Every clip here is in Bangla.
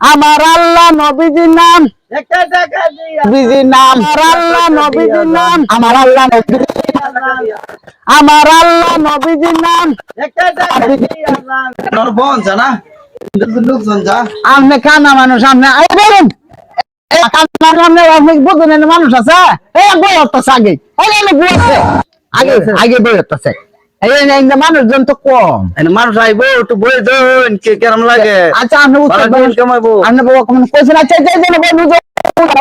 আমার আল্লাহ নবীজির নাম। নবীজির নাম। আমার আল্লাহ নবীজির নাম। আমার আল্লাহ নবীজির আমার আল্লাহ নবীজির নাম। একটা টাকা দিয়া নর বোন জানা লোকজন যা। আপনি কানা মানুষ আই বলুন। সামনে বুঝুন মানুষ আছে? এই বই হচ্ছে আগে। বই আগে আগে বই মানুষজন তো কম মানুষ আইবো একটু বই দেন কে কেরম লাগে আচ্ছা আপনি কামাইবো আপনি কইছেন আচ্ছা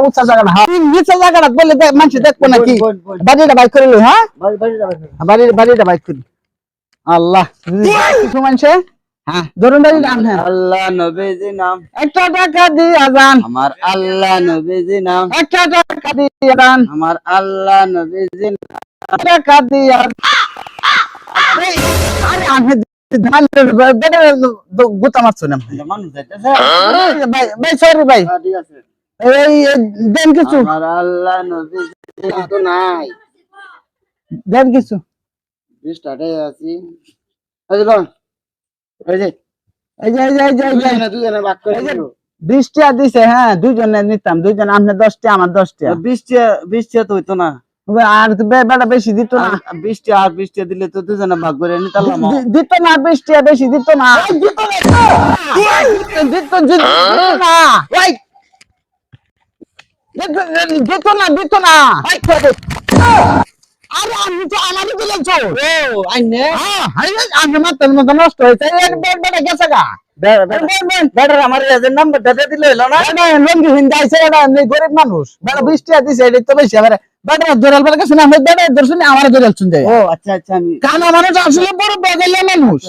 উচ্চ জায়গা হ্যাঁ নিচে জায়গাটা বললে দেখ মানুষ দেখব নাকি। বাড়িটা বাইক করে হ্যাঁ বাড়ি বাড়ি যাবে বাড়ি বাড়িটা বাইক করি আল্লাহ কিছু মানুষে হ্যাঁ ধরুন হ্যাঁ আল্লাহ নবীজি নাম একটা টাকা দিয়ে আজান আমার আল্লাহ নবীজি নাম একটা টাকা দিয়ে আজান আমার আল্লাহ নবীজি নাম টাকা দিয়ে আরে আমি ধানের মারছো না এটা মানুষ যাইতেছে ভাই ভাই সরি ভাই হ্যাঁ, ঠিক এই এই, দেন কিছু আল্লাহ নবীজি তো নাই দেন কিছু স্টার্টে আছি এই যে এই যে এই যে এই যে এই যে দুজনে দুজনে ভাগ করে এই যে- দিলো। বিশ টাকা দিছে হ্যাঁ দুজনে নিতাম দুজন আপনি দশ টাকা আমার দশ টাকা বিশ টিয়া বিশ টিয়া তো হইতো না আর তো বে- বেটা বেশি দিত না। আর বিশ টিয়া আর বিশ টিয়া দিলে তো দুজনে ভাগ করে নিতাম দি- দিত না বিশ টাকা বেশি দিত না। দিত না দিত দিত না। ওই। দিত- দিত না দিত না। আরে আমি তো আমারই দিলেছ ও আইনে। হ্যাঁ আমি মাত্র মতো নষ্ট হয়েছে। বেটা গেছে গা। আমার এজের নাম্বারটা দিয়ে দিলে হলো না? বেটা লঙ্গি হিন্দা আইছে এটা এমনি গরিব মানুষ। বেটা বিশ টাকা দিছে এটা তো বেশি আবার বেটা দৌড়াল বেলা গেছে না আমি বেটা দর্শনে আমার দৌড়াল শুনতে ও আচ্ছা আচ্ছা আমি কানা মানুষ আসলে বড় মানুষ।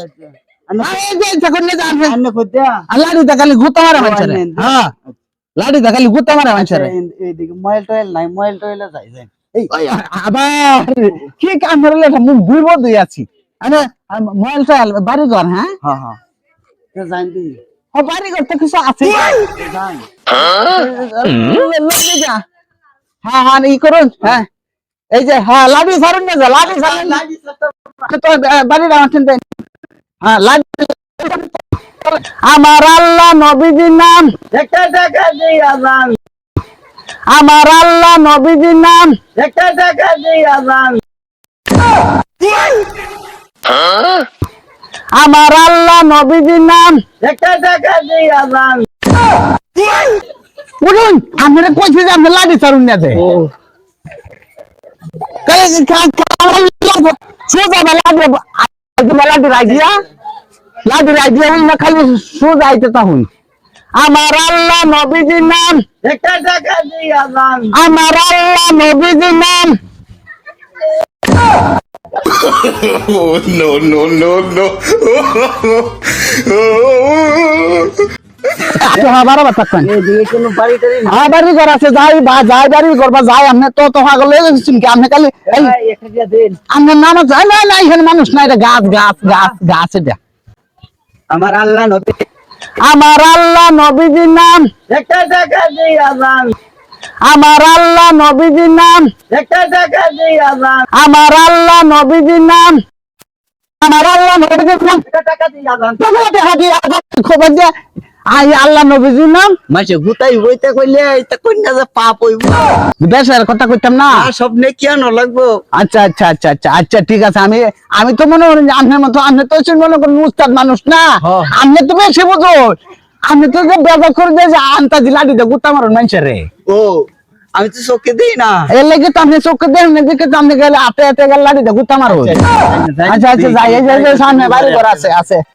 লাড়ি গুতা মারে মানুষের। হ্যাঁ। লাড়ি গুতা মারে মানুষের। নাই টোয়েলে যাই যাই। আবার কি কাম করলে মুখ দুই আছি। ঘর হ্যাঁ। জান দি ও বাড়ি ঘর তো কিছু আছে জান লগে যা হ্যাঁ হ্যাঁ ই করুন হ্যাঁ এই যে হ্যাঁ লাড়ি সারুন না যা লাড়ি সারুন না তো বাড়ির আমার চিন্তা হ্যাঁ লাড়ি আমার আল্লাহ নবীজির নাম একটা টাকা দিয়া যান আমার আল্লাহ নবীজির নাম একটা টাকা দিয়া যান আমার আল্লাহ নবীজির নাম। উঠুন আমরা কইছি যে আপনি লাড়ি সারুন না যে। সোজা লাড়ি লাড়ি রাখিয়া লাড়ি রাখিয়া না খালি সোজা আইতে তাহুন আমার আল্লাহ নবীজির নাম। আমার আল্লাহ নবীজির নাম। Oh, no, no, no, no. না না না মানুষ নাই এটা গাছ গাছ গাছ গাছ এটা। আমার আল্লাহ নবী আমার আল্লাহ নবীজির নাম। দিয়া আমার আল্লাহ নবীজির নাম। আমার আল্লাহ নবীজির নাম। আমার আল্লাহ নবীজির নাম। দিয়া দিয়ে খবর দিয়ে আই আল্লাহ নবীজির নাম। মাসে গুতাই হইতে কইলে এটা পাপ হইব। কথা কইতাম না। আর স্বপ্নে কি আনো লাগবো। আচ্ছা আচ্ছা আচ্ছা আচ্ছা আচ্ছা ঠিক আছে আমি আমি তো মনে করি আপনার মতো আপনি তো মনে করেন উস্তাদ মানুষ না। আপনি তো বেশি বুঝো আপনি তো ব্যবহার করে দিয়ে যে আনতা দিলা দিতে গুতা মারুন মানুষের রে। ও আমি তো চোখে দিই না। এর লেগে তো আপনি চোখে দেন না দেখে তো আপনি গেলে আটে আটে গেলে লাড়িতে গুতা মারুন আচ্ছা আচ্ছা যাই এই যে এই যে সামনে বাড়ি ঘর আছে আছে।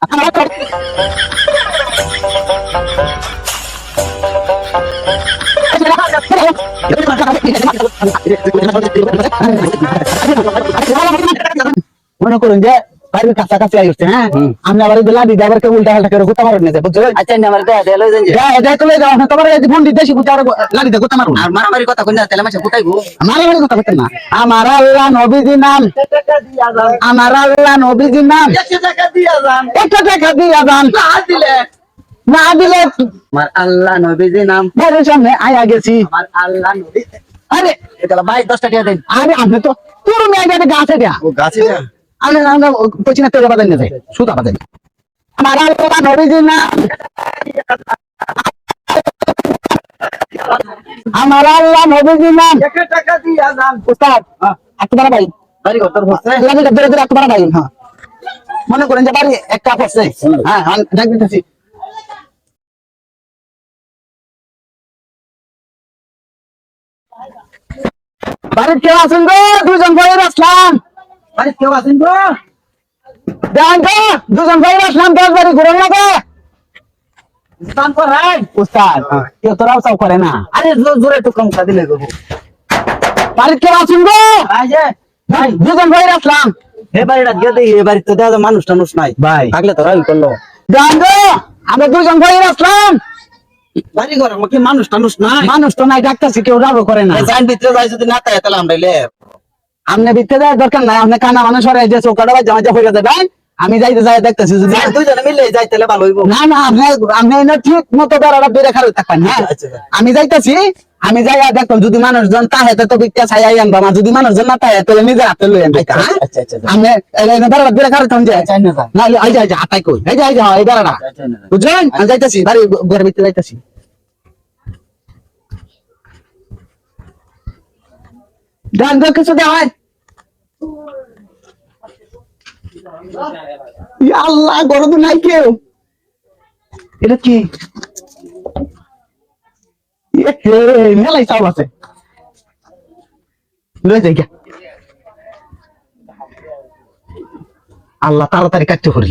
মনে করুন যে বাড়ির কাছাকাছি আসছে হ্যাঁ? আপনি আবার লাড়ি দিয়ে আবার কেউ উল্টা পাল্টা করে গুতা মারুন না বুঝছ? আচ্ছা না আমার দেয়া দেয়া যান যা। এটা তো লই যাও না তোমার এই ফোন দিতে গুতা লাড়িতে গুতা মারুন। আর মারামারি কথা কইনা তাহলে মাসে গুতাইবো। আমার বাড়ি কথা বলতেন না। আমার আল্লাহ নবীজির নাম। দিয়া আমার আল্লাহ নবীজির নাম। একশো টাকা দিয়া যান। একটা টাকা দিয়ে যান। না দিলে। না দিলে আমার আল্লাহ নবীজি নাম। ঘরের সামনে আয়া গেছি। আমার আল্লাহ নবী। আরে এটা ভাই দশটা টাকা দেন। আরে আপনি তো পুরো মেয়ে গাছে দেয়া ও গাছে আমি আমরা কইছি না সুতা আমার আল্লাহ নবীজি না আমার আল্লাহ নবীজি না। একটা টাকা দিয়া যান উস্তাদ একটু ভাই। বাড়ি ঘর তোর লাগে ধরে ধরে একটু ভাই হ্যাঁ। মনে করেন যে বাড়ি এক কাপ আছে হ্যাঁ হ্যাঁ দেখ দিতেছি। বাড়ির কেউ আছেন গো? দুজন ভাইয়ের আসলাম। বাড়ি কেউ আছেন গো? দেখেন তো দুজন আসলাম দশ বাড়ি ঘুরে লাগে স্নান করাই? উস্তাদ কেউ তোরাও চাও করে না। আরে জোরে একটু কম খা দিলে গো। বাড়ির কেউ আছেন গো? ভাই ভাই আসলাম এ বাড়িটা গিয়ে দেখি এ বাড়ি তো দেখা মানুষ টানুষ নাই। ভাই। থাকলে তো রাই করল। দেখেন তো আমরা দুজন ভাইয়ের আসলাম বাড়ি ঘর কি মানুষ টানুষ নাই। মানুষ তো নাই ডাক্তার কেউ রাবো করে না। যাইন ভিতরে যাই যদি না তাই তাহলে আমরা লে আপনি বিতে দেওয়ার দরকার নাই আপনি কানা মানুষ সরাই যে চৌকাটা বাজে আমাকে হয়ে যাবেন আমি যাইতে যাই দেখতেছি যদি দুইজনে মিলে যাই তাহলে ভালো হইব। না না আপনি আপনি এনে ঠিক মতো বেড়াটা বেড়ে খারাপ থাকবেন হ্যাঁ। আচ্ছা, আচ্ছা। আমি যাইতেছি আমি যাই দেখুন যদি মানুষজন তাহে তো বিকটা ছাই আনবা মা যদি মানুষজন না তাহে তাহলে নিজের হাতে লই আনবে। আমি এনে বেড়াটা বেড়ে খারাপ চাই না যাই। না এই যে এই যে হাতাই কই। এই যে এই যে এই বেড়াটা। আচ্ছা। বুঝছেন আমি যাইতেছি বাড়ি ঘরের ভিতরে যাইতেছি। ডান দর কিছু দেওয়া হয় ইয়া আল্লাহ গরম তো নাই কেউ এটা কি ইয়ে হে, মেলাই চাউল আছে লই যাই গা। আল্লাহ তাড়াতাড়ি কাটতে করি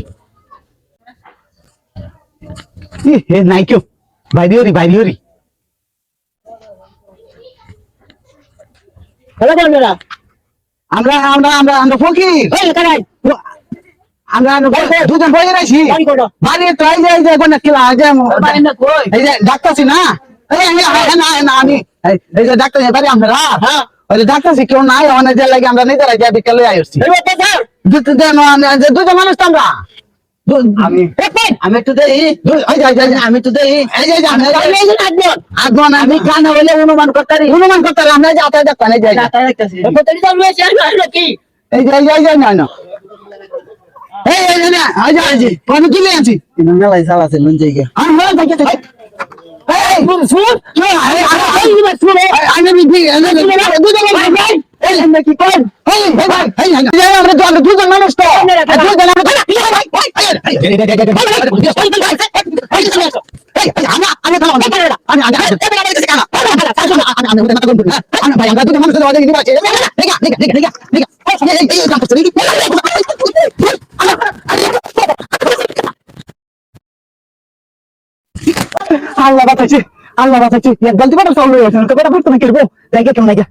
ইয়ে হে নাই কেউ বাইরে হরি বাইরে হরি হ্যালো বন্ধুরা আমরা আমরা আমরা আমরা ফকির আমরা দুজন বইয়ে রাখছি বাড়ি কোটা? বাড়ি তো এই যে কিলা এই যে? এই যে ডাক্তারছি না আমি এই যে ডাক্তার বাড়ি আমরা হ্যাঁ ওই যে ডাক্তারছি কেউ নাই অনেক যে লাগে আমরা নিজেরাই যে বিকালে যে দুজন মানুষ তো আমরা আমি আমি দেই আমি দেই আমি কানা অনুমান করতে অনুমান করতে আমরা দেখতেছি এই না না এই এই না মেলাই আছে হ্যাঁ এই শুন এই এই শুন আমি বিধি এই দুজন এই কি করেন এই এই এই এই আমরা তো আমরা দুজন মানুষ তো দুজন মানুষ আল্লাহ বাঁচাইছে আল্লাহ বাঁচাইছে। এক গলতি হয়ে গেছে কবে পড়তো না কিরবো দেখে কেমন লাগে